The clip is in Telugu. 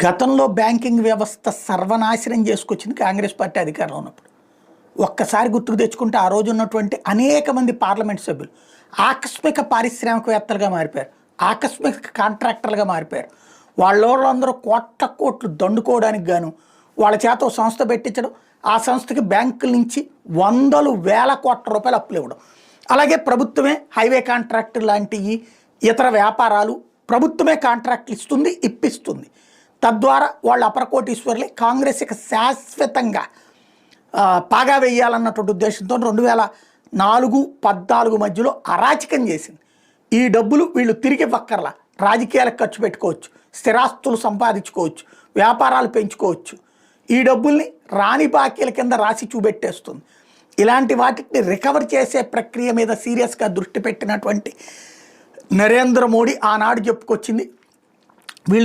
గతంలో బ్యాంకింగ్ వ్యవస్థ సర్వనాశనం చేసుకొచ్చింది కాంగ్రెస్ పార్టీ అధికారంలో ఉన్నప్పుడు. ఒక్కసారి గుర్తుకు తెచ్చుకుంటే ఆ రోజు ఉన్నటువంటి అనేక మంది పార్లమెంట్ సభ్యులు ఆకస్మిక పారిశ్రామికవేత్తలుగా మారిపోయారు. ఆకస్మిక కాంట్రాక్టర్లుగా మారిపోయారు. వాళ్ళందరూ కోట్ల కోట్లు దండుకోవడానికి గాను వాళ్ళ చేత ఓ సంస్థ పెట్టించడం ఆ సంస్థకి బ్యాంకుల నుంచి వందలు వేల కోట్ల రూపాయలు అప్పులు ఇవ్వడం. అలాగే ప్రభుత్వమే హైవే కాంట్రాక్టర్ లాంటివి ఇతర వ్యాపారాలు ప్రభుత్వమే కాంట్రాక్ట్లు ఇస్తుంది ఇప్పిస్తుంది. తద్వారా వాళ్ళు అపరకోటీశ్వర్లే కాంగ్రెస్ ఇక శాశ్వతంగా పాగా వేయాలన్నటువంటి ఉద్దేశంతో రెండు వేల నాలుగు పద్నాలుగు మధ్యలో అరాచకం చేసింది. ఈ డబ్బులు వీళ్ళు తిరిగి ఇవ్వక్కర్లా. రాజకీయాలకు ఖర్చు పెట్టుకోవచ్చు స్థిరాస్తులు సంపాదించుకోవచ్చు వ్యాపారాలు పెంచుకోవచ్చు. ఈ డబ్బుల్ని రాణి బాకీల కింద రాసి చూపెట్టేస్తుంది. ఇలాంటి వాటిని రికవర్ చేసే ప్రక్రియ మీద సీరియస్గా దృష్టి పెట్టినటువంటి నరేంద్ర మోడీ ఆనాడు చెప్పుకొచ్చింది. వీళ్ళు